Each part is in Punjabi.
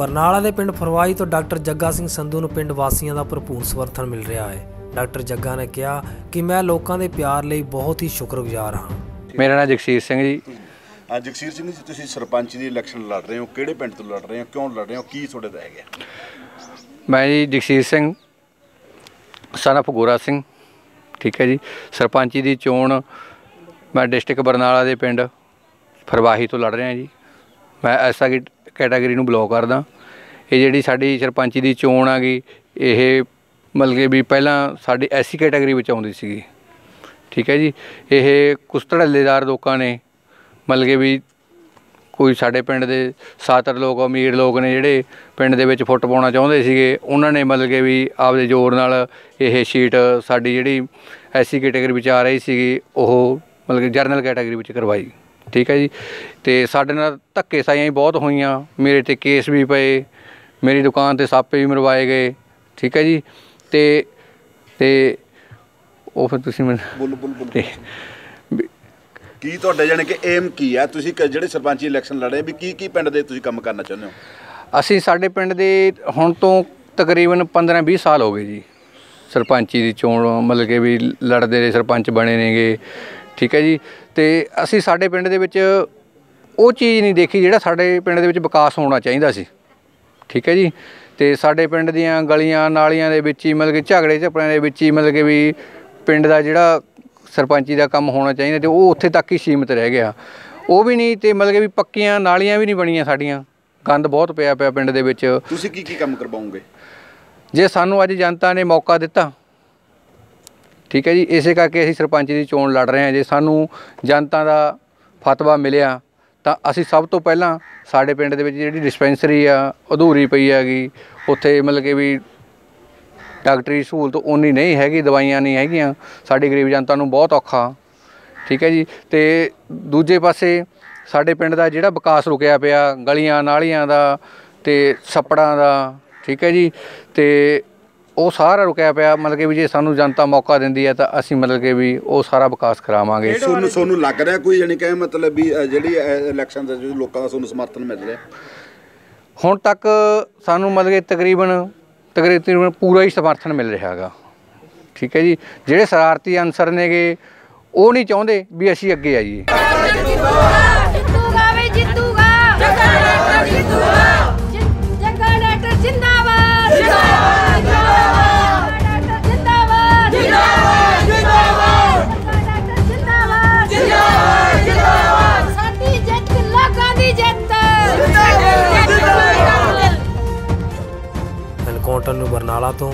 ਬਰਨਾਲਾ ਦੇ ਪਿੰਡ ਫਰਵਾਈ ਤੋਂ ਡਾਕਟਰ ਜੱਗਾ ਸਿੰਘ ਸੰਧੂ ਨੂੰ ਪਿੰਡ ਵਾਸੀਆਂ ਦਾ ਭਰਪੂਰ ਸਮਰਥਨ ਮਿਲ ਰਿਹਾ ਹੈ। ਡਾਕਟਰ ਜੱਗਾ ਨੇ ਕਿਹਾ ਕਿ ਮੈਂ ਲੋਕਾਂ ਦੇ ਪਿਆਰ ਲਈ ਬਹੁਤ ਹੀ ਸ਼ੁਕਰਗੁਜ਼ਾਰ ਹਾਂ। ਮੇਰਾ ਨਾਮ ਜਗਸੀਰ ਸਿੰਘ ਜੀ। ਅੱਜ ਜਗਸੀਰ ਸਿੰਘ ਜੀ ਤੁਸੀਂ ਸਰਪੰਚ ਦੀ ਇਲੈਕਸ਼ਨ ਲੜ ਰਹੇ ਹੋ। ਕਿਹੜੇ ਪਿੰਡ ਤੋਂ ਲੜ ਰਹੇ ਹੋ? ਕਿਉਂ ਲੜ ਰਹੇ ਹੋ? ਕੀ ਤੁਹਾਡੇ ਦਾ ਹੈਗਾ? ਮੈਂ ਜੀ ਜਗਸੀਰ ਸਿੰਘ ਸਨ of ਗੋਰਾ ਸਿੰਘ ਠੀਕ ਹੈ ਜੀ। ਸਰਪੰਚੀ ਦੀ ਚੋਣ ਮੈਂ ਡਿਸਟ੍ਰਿਕਟ ਬਰਨਾਲਾ ਦੇ ਪਿੰਡ ਫਰਵਾਹੀ ਤੋਂ ਲੜ ਰਿਹਾ ਜੀ। ਮੈਂ ਐਸਾ ਕੈਟਾਗਰੀ ਨੂੰ ਬਿਲੋਂਗ ਕਰਦਾ। ਇਹ ਜਿਹੜੀ ਸਾਡੀ ਸਰਪੰਚੀ ਦੀ ਚੋਣ ਆ ਗਈ, ਇਹ ਮਤਲਬ ਕਿ ਵੀ ਪਹਿਲਾਂ ਸਾਡੀ ਐਸੀ ਕੈਟਾਗਰੀ ਵਿੱਚ ਆਉਂਦੀ ਸੀਗੀ। ਠੀਕ ਹੈ ਜੀ? ਇਹ ਕੁਛ ਧੜੱਲੇਦਾਰ ਲੋਕਾਂ ਨੇ, ਮਤਲਬ ਕਿ ਵੀ ਕੋਈ ਸਾਡੇ ਪਿੰਡ ਦੇ ਸਾਤਰ ਲੋਕ, ਅਮੀਰ ਲੋਕ ਨੇ ਜਿਹੜੇ ਪਿੰਡ ਦੇ ਵਿੱਚ ਫੁੱਟ ਪਾਉਣਾ ਚਾਹੁੰਦੇ ਸੀਗੇ, ਉਹਨਾਂ ਨੇ ਮਤਲਬ ਕਿ ਵੀ ਆਪਦੇ ਜ਼ੋਰ ਨਾਲ ਇਹ ਸ਼ੀਟ ਸਾਡੀ ਜਿਹੜੀ ਐਸੀ ਕੈਟਾਗਰੀ ਵਿੱਚ ਆ ਰਹੀ ਸੀਗੀ, ਉਹ ਮਤਲਬ ਕਿ ਜਰਨਲ ਕੈਟਾਗਰੀ ਵਿੱਚ ਕਰਵਾਈ। ਠੀਕ ਹੈ ਜੀ। ਤੇ ਸਾਡੇ ਨਾਲ ਧੱਕੇ ਸਾਈਆਂ ਵੀ ਬਹੁਤ ਹੋਈਆਂ। ਮੇਰੇ ਤੇ ਕੇਸ ਵੀ ਪਏ। ਮੇਰੀ ਦੁਕਾਨ ਤੇ ਸਾਪੇ ਵੀ ਮਰਵਾਏ ਗਏ। ਠੀਕ ਹੈ ਜੀ। ਤੇ ਤੇ ਉਹ ਫਿਰ ਤੁਸੀਂ ਮੈਨੂੰ ਬੋਲ ਬੋਲ ਕੀ ਤੁਹਾਡਾ ਜਾਨੀ ਕਿ ਏਮ ਕੀ ਹੈ? ਤੁਸੀਂ ਜਿਹੜੇ ਸਰਪੰਚੀ ਇਲੈਕਸ਼ਨ ਲੜੇ ਵੀ ਕੀ ਕੀ ਪਿੰਡ ਦੇ ਤੁਸੀਂ ਕੰਮ ਕਰਨਾ ਚਾਹੁੰਦੇ ਹੋ? ਅਸੀਂ ਸਾਡੇ ਪਿੰਡ ਦੇ ਹੁਣ ਤੋਂ ਤਕਰੀਬਨ 15-20 ਸਾਲ ਹੋ ਗਏ ਜੀ। ਸਰਪੰਚੀ ਦੀ ਚੋਣ ਮਤਲਬ ਕਿ ਵੀ ਲੜਦੇ ਰਹੇ ਸਰਪੰਚ ਬਣੇ ਨੇਗੇ। ਠੀਕ ਹੈ ਜੀ? ਤੇ ਅਸੀਂ ਸਾਡੇ ਪਿੰਡ ਦੇ ਵਿੱਚ ਉਹ ਚੀਜ਼ ਨਹੀਂ ਦੇਖੀ ਜਿਹੜਾ ਸਾਡੇ ਪਿੰਡ ਦੇ ਵਿੱਚ ਵਿਕਾਸ ਹੋਣਾ ਚਾਹੀਦਾ ਸੀ। ਠੀਕ ਹੈ ਜੀ? ਤੇ ਸਾਡੇ ਪਿੰਡ ਦੀਆਂ ਗਲੀਆਂ ਨਾਲੀਆਂ ਦੇ ਵਿੱਚ ਹੀ ਮਤਲਬ ਕਿ ਝਗੜੇ ਝਪੜਿਆਂ ਦੇ ਵਿੱਚ ਹੀ ਮਤਲਬ ਕਿ ਵੀ ਪਿੰਡ ਦਾ ਜਿਹੜਾ ਸਰਪੰਚੀ ਦਾ ਕੰਮ ਹੋਣਾ ਚਾਹੀਦਾ ਤੇ ਉਹ ਉੱਥੇ ਤੱਕ ਹੀ ਸੀਮਿਤ ਰਹਿ ਗਿਆ। ਉਹ ਵੀ ਨਹੀਂ ਤੇ ਮਤਲਬ ਕਿ ਵੀ ਪੱਕੀਆਂ ਨਾਲੀਆਂ ਵੀ ਨਹੀਂ ਬਣੀਆਂ ਸਾਡੀਆਂ। ਗੰਦ ਬਹੁਤ ਪਿਆ ਪਿਆ ਪਿੰਡ ਦੇ ਵਿੱਚ। ਤੁਸੀਂ ਕੀ ਕੀ ਕੰਮ ਕਰਵਾਓਗੇ ਜੇ ਸਾਨੂੰ ਅੱਜ ਜਨਤਾ ਨੇ ਮੌਕਾ ਦਿੱਤਾ ਠੀਕ ਹੈ ਜੀ, ਇਸੇ ਕਰਕੇ ਅਸੀਂ ਸਰਪੰਚ ਦੀ ਚੋਣ ਲੜ ਰਹੇ ਹਾਂ। ਜੇ ਸਾਨੂੰ ਜਨਤਾ ਦਾ ਫਤਵਾ ਮਿਲਿਆ, ਤਾਂ ਅਸੀਂ ਸਭ ਤੋਂ ਪਹਿਲਾਂ ਸਾਡੇ ਪਿੰਡ ਦੇ ਵਿੱਚ ਜਿਹੜੀ ਡਿਸਪੈਂਸਰੀ ਆ, ਅਧੂਰੀ ਪਈ ਹੈਗੀ, ਉੱਥੇ ਮਤਲਬ ਕਿ ਵੀ ਡਾਕਟਰੀ ਸਹੂਲਤ ਉਨੀ ਨਹੀਂ ਹੈਗੀ, ਦਵਾਈਆਂ ਨਹੀਂ ਹੈਗੀਆਂ, ਸਾਡੀ ਗਰੀਬ ਜਨਤਾ ਨੂੰ ਬਹੁਤ ਔਖਾ। ਠੀਕ ਹੈ ਜੀ, ਤੇ ਦੂਜੇ ਪਾਸੇ ਸਾਡੇ ਪਿੰਡ ਦਾ ਜਿਹੜਾ ਵਿਕਾਸ ਰੁਕਿਆ ਪਿਆ, ਗਲੀਆਂ ਨਾਲੀਆਂ ਦਾ ਤੇ ਛੱਪੜਾਂ ਦਾ, ਠੀਕ ਹੈ ਜੀ, ਤੇ ਉਹ ਸਾਰਾ ਰੁਕਿਆ ਪਿਆ ਮਤਲਬ ਕਿ ਵੀ ਜੇ ਸਾਨੂੰ ਜਨਤਾ ਮੌਕਾ ਦਿੰਦੀ ਹੈ ਤਾਂ ਅਸੀਂ ਮਤਲਬ ਕਿ ਵੀ ਉਹ ਸਾਰਾ ਵਿਕਾਸ ਕਰਾਵਾਂਗੇ। ਤੁਹਾਨੂੰ ਤੁਹਾਨੂੰ ਲੱਗ ਰਿਹਾ ਕੋਈ ਜਾਨੀ ਕਿ ਮਤਲਬ ਵੀ ਅ, ਜਿਹੜੀ ਇਲੈਕਸ਼ਨ ਦੇ ਜਿਹੜੇ ਲੋਕਾਂ ਦਾ ਤੁਹਾਨੂੰ ਸਮਰਥਨ ਮਿਲ ਰਿਹਾ? ਹੁਣ ਤੱਕ ਸਾਨੂੰ ਮਤਲਬ ਕਿ ਤਕਰੀਬਨ ਤਕਰੀਬਨ ਪੂਰਾ ਹੀ ਸਮਰਥਨ ਮਿਲ ਰਿਹਾ ਹੈਗਾ। ਠੀਕ ਹੈ ਜੀ? ਜਿਹੜੇ ਸ਼ਰਾਰਤੀ ਅਨਸਰ ਨੇਗੇ ਉਹ ਨਹੀਂ ਚਾਹੁੰਦੇ ਵੀ ਅਸੀਂ ਅੱਗੇ ਆਈਏ। ਜਿੰਦਾਬਾਦ ਨੂੰ ਬਰਨਾਲਾ ਤੋਂ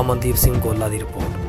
ਅਮਨਦੀਪ ਸਿੰਘ ਗੋਲਾ ਦੀ ਰਿਪੋਰਟ।